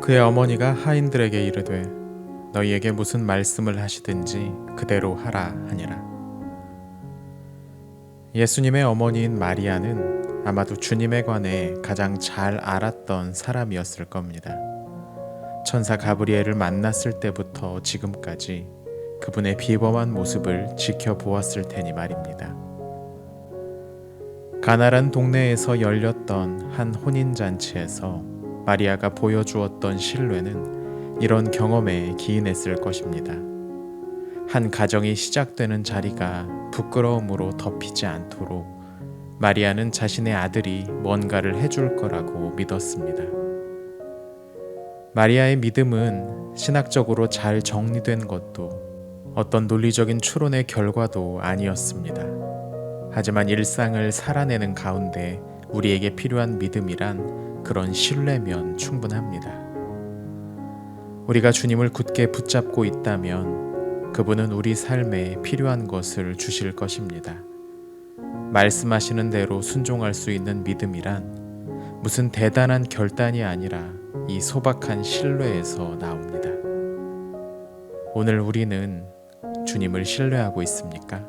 그의 어머니가 하인들에게 이르되 너희에게 무슨 말씀을 하시든지 그대로 하라 하니라. 예수님의 어머니인 마리아는 아마도 주님에 관해 가장 잘 알았던 사람이었을 겁니다. 천사 가브리엘을 만났을 때부터 지금까지 그분의 비범한 모습을 지켜보았을 테니 말입니다. 가나란 동네에서 열렸던 한 혼인잔치에서 마리아가 보여주었던 신뢰는 이런 경험에 기인했을 것입니다. 한 가정이 시작되는 자리가 부끄러움으로 덮이지 않도록 마리아는 자신의 아들이 뭔가를 해줄 거라고 믿었습니다. 마리아의 믿음은 신학적으로 잘 정리된 것도 어떤 논리적인 추론의 결과도 아니었습니다. 하지만 일상을 살아내는 가운데 우리에게 필요한 믿음이란 그런 신뢰면 충분합니다. 우리가 주님을 굳게 붙잡고 있다면 그분은 우리 삶에 필요한 것을 주실 것입니다. 말씀하시는 대로 순종할 수 있는 믿음이란 무슨 대단한 결단이 아니라 이 소박한 신뢰에서 나옵니다. 오늘 우리는 주님을 신뢰하고 있습니까?